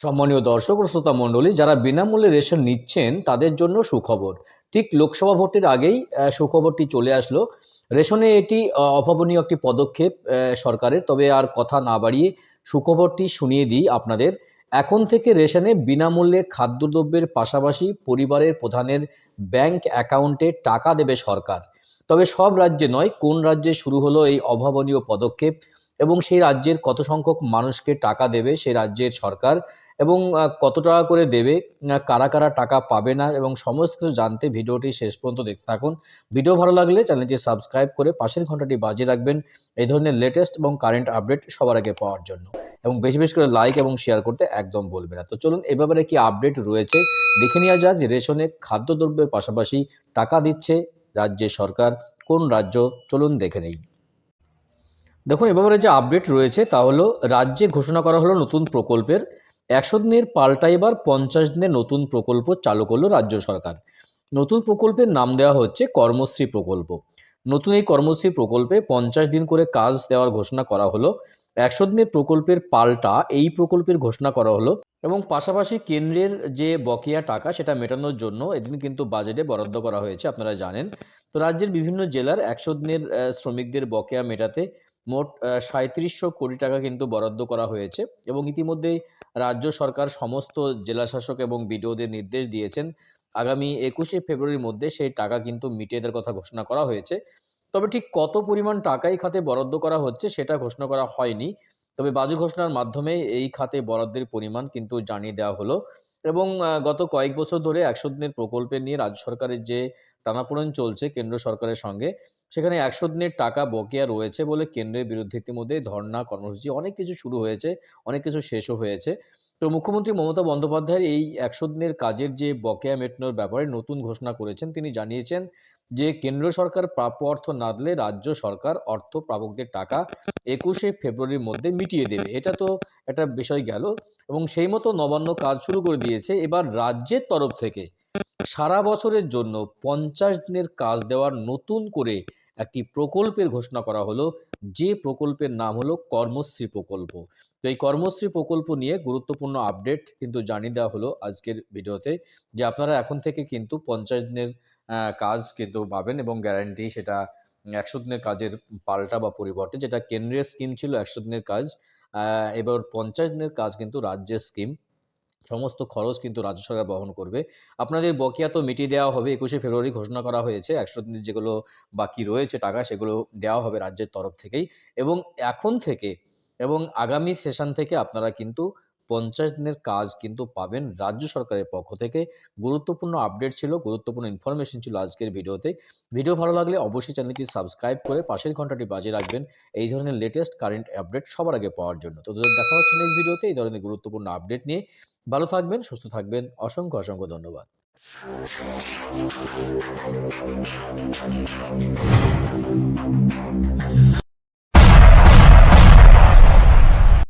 সম্মানীয় দর্শক ও শ্রোতা মণ্ডলী, যারা বিনামূল্যে রেশন নিচ্ছেন, তাদের জন্য সুখবর। ঠিক লোকসভা ভোটের আগেই সুখবরটি চলে আসলো। রেশনে এটি অভাবনীয় একটি পদক্ষেপ সরকারের। তবে আর কথা না বাড়িয়ে সুখবরটি শুনিয়ে দিই আপনাদের। এখন থেকে রেশনে বিনামূল্যে খাদ্যদ্রব্যের পাশাপাশি পরিবারের প্রধানের ব্যাংক অ্যাকাউন্টে টাকা দেবে সরকার। তবে সব রাজ্যে নয়, কোন রাজ্যে শুরু হলো এই অভাবনীয় পদক্ষেপ এবং সেই রাজ্যের কত সংখ্যক মানুষকে টাকা দেবে, সেই রাজ্যের সরকার এবং কত টাকা করে দেবে কারা কারা টাকা পাবে না, এবং সমস্ত কিছু জানতে ভিডিওটি শেষ পর্যন্ত দেখতে থাকুন। ভিডিও ভালো লাগলে চ্যানেলটি সাবস্ক্রাইব করে পাশের ঘন্টাটি বাজিয়ে রাখবেন। এই ধরনের লেটেস্ট এবং কারেন্ট আপডেট সবার আগে পাওয়ার জন্য। এবং বেশি বেশি করে লাইক এবং শেয়ার করতে একদম বলবে না। তো চলুন এ ব্যাপারে কি আপডেট রয়েছে, দেখে নেওয়া যাক যে রেশনে খাদ্যদ্রব্যের পাশাপাশি টাকা দিচ্ছে রাজ্যে সরকার, কোন রাজ্য? চলুন দেখে নেই। দেখুন, এ ব্যাপারে যে আপডেট রয়েছে তা হলো, রাজ্যে ঘোষণা করা হলো নতুন প্রকল্পের একশো দিনের পাল্টা এবার পঞ্চাশ দিনের নতুন প্রকল্প চালু করল রাজ্য সরকার। নতুন প্রকল্পের নাম দেওয়া হচ্ছে কর্মশ্রী প্রকল্প। নতুন এই কর্মশ্রী প্রকল্পে পঞ্চাশ দিন করে কাজ দেওয়ার ঘোষণা করা হলো। একশো দিনের প্রকল্পের পাল্টা এই প্রকল্পের ঘোষণা করা হলো এবং পাশাপাশি কেন্দ্রের যে বকেয়া টাকা সেটা মেটানোর জন্য এদিন কিন্তু বাজেটে বরাদ্দ করা হয়েছে, আপনারা জানেন। তো রাজ্যের বিভিন্ন জেলার একশো দিনের শ্রমিকদের বকেয়া মেটাতে মোট সাঁত্রিশশো কোটি টাকা কিন্তু বরাদ্দ করা হয়েছে এবং ইতিমধ্যেই রাজ্য সরকার সমস্ত জেলাশাসক এবং বিডিওদের নির্দেশ দিয়েছেন আগামী একুশে ফেব্রুয়ারির মধ্যে সেই টাকা কিন্তু মিটিয়ে দেওয়ার কথা ঘোষণা করা হয়েছে। তবে ঠিক কত পরিমাণ টাকাই খাতে বরাদ্দ করা হচ্ছে সেটা ঘোষণা করা হয়নি। তবে বাজেট ঘোষণার মাধ্যমে এই খাতে বরাদ্দের পরিমাণ কিন্তু জানিয়ে দেওয়া হলো। এবং গত কয়েক বছর ধরে একশো দিনের প্রকল্পে নিয়ে রাজ্য সরকারের যে টানাপোড়েন চলছে কেন্দ্র সরকারের সঙ্গে, সেখানে একশো দিনের টাকা বকেয়া রয়েছে বলে কেন্দ্রের বিরুদ্ধে ইতিমধ্যে ধর্ণা কর্মসূচি অনেক কিছু শুরু হয়েছে, অনেক কিছু শেষও হয়েছে। তো মুখ্যমন্ত্রী মমতা বন্দ্যোপাধ্যায়ের এই একশো দিনের কাজের যে বকেয়া মেটানোর ব্যাপারে নতুন ঘোষণা করেছেন, তিনি জানিয়েছেন যে কেন্দ্র সরকার প্রাপ্য অর্থ না দিলে রাজ্য সরকার অর্থ প্রাপকদের টাকা একুশে ফেব্রুয়ারির মধ্যে মিটিয়ে দেবে। এটা তো একটা বিষয় গেল এবং সেই মতো নবান্ন কাজ শুরু করে দিয়েছে। এবার রাজ্যের তরফ থেকে সারা বছরের জন্য পঞ্চাশ দিনের কাজ দেওয়ার নতুন করে একটি প্রকল্পের ঘোষণা করা হলো। যে প্রকল্পের নাম হলো কর্মশ্রী প্রকল্প। তো এই কর্মশ্রী প্রকল্প নিয়ে গুরুত্বপূর্ণ আপডেট কিন্তু জানিয়ে দেওয়া হলো আজকের ভিডিওতে যে আপনারা এখন থেকে কিন্তু পঞ্চাশ দিনের কাজ কিন্তু পাবেন এবং গ্যারান্টি সেটা একশো দিনের কাজের পাল্টা বা পরিবর্তে, যেটা কেন্দ্রীয় স্কিম ছিল একশো দিনের কাজ এবার পঞ্চাশ দিনের কাজ কিন্তু রাজ্যের স্কিম সমস্ত খরচ কিন্তু রাজ্য সরকার বহন করবে। আপনাদের বকেয়া তো মিটিয়ে দেওয়া হবে, একুশে ফেব্রুয়ারি ঘোষণা করা হয়েছে একশো দিনের যেগুলো বাকি রয়েছে টাকা, সেগুলো দেওয়া হবে রাজ্যের তরফ থেকেই। এবং এখন থেকে, এবং আগামী সেশন থেকে আপনারা কিন্তু পঞ্চাশ দিনের কাজ কিন্তু পাবেন রাজ্য সরকারের পক্ষ থেকে। গুরুত্বপূর্ণ আপডেট ছিল, গুরুত্বপূর্ণ ইনফরমেশন ছিল আজকের ভিডিওতে। ভিডিও ভালো লাগলে অবশ্যই চ্যানেলটি সাবস্ক্রাইব করে পাশের ঘন্টাটি বাজিয়ে রাখবেন এই ধরনের লেটেস্ট কারেন্ট আপডেট সবার আগে পাওয়ার জন্য। তো দেখা হচ্ছে নেক্সট ভিডিওতে এই ধরনের গুরুত্বপূর্ণ আপডেট নিয়ে। ভালো থাকবেন, সুস্থ থাকবেন, অসংখ্য অসংখ্য ধন্যবাদ।